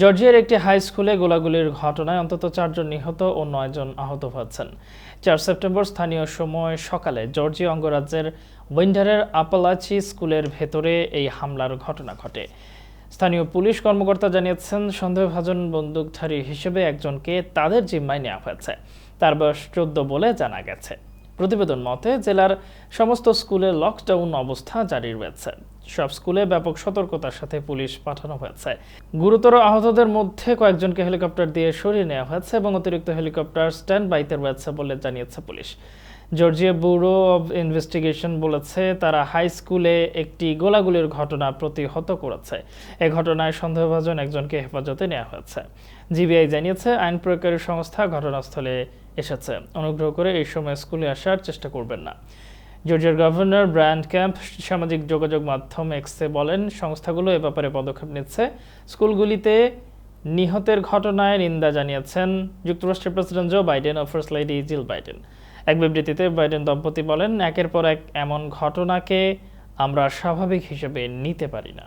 জর্জিয়ার একটি হাই স্কুলে গোলাগুলির ঘটনায় অন্তত চারজন নিহত ও নয়জন আহত হয়েছেন। চার সেপ্টেম্বর স্থানীয় সময় সকালে জর্জিয়া অঙ্গরাজ্যের উইন্ডারের আপালাচি স্কুলের ভেতরে এই হামলার ঘটনা ঘটে। স্থানীয় পুলিশ কর্মকর্তা জানিয়েছেন, সন্দেহভাজন বন্দুকধারী হিসেবে একজনকে তাদের জিম্মায় নেওয়া হয়েছে। তার বয়স চোদ্দ বলে জানা গেছে। প্রতিবেদন মতে, জেলার সমস্ত স্কুলে লকডাউন অবস্থা জারি রয়েছে। সব স্কুলে ব্যাপক সতর্কতার সাথে পুলিশ পাঠানো হয়েছে। গুরুতর আহতদের মধ্যে কয়েকজনকে হেলিকপ্টার দিয়ে সরিয়ে নেওয়া হয়েছে এবং অতিরিক্ত হেলিকপ্টার স্ট্যান্ড বাইতে রয়েছে বলে জানিয়েছে police. Georgia Bureau of Investigation বলেছে, তারা হাই স্কুলে একটি গোলাগুলির ঘটনা প্রতিহত করেছে। এ ঘটনায় সন্দেহভাজন একজনকে হেফাজতে নেওয়া হয়েছে। জিবিআই জানিয়েছে, আইন প্রয়োগকারী সংস্থা ঘটনাস্থলে এসেছে। অনুগ্রহ করে এই সময় স্কুলে আসার চেষ্টা করবেন না। জর্জিয়ার গভর্নর ব্র্যান্ড ক্যাম্প সামাজিক যোগাযোগ মাধ্যম এক্সে বলেন, সংস্থাগুলো এ ব্যাপারে পদক্ষেপ নিচ্ছে। স্কুলগুলিতে নিহতের ঘটনায় নিন্দা জানিয়েছেন যুক্তরাষ্ট্রের প্রেসিডেন্ট জো বাইডেন ও ফার্স্ট লেডি জিল বাইডেন। এক বিবৃতিতে বাইডেন দম্পতি বলেন, একের পর এক এমন ঘটনাকে আমরা স্বাভাবিক হিসেবে নিতে পারি না।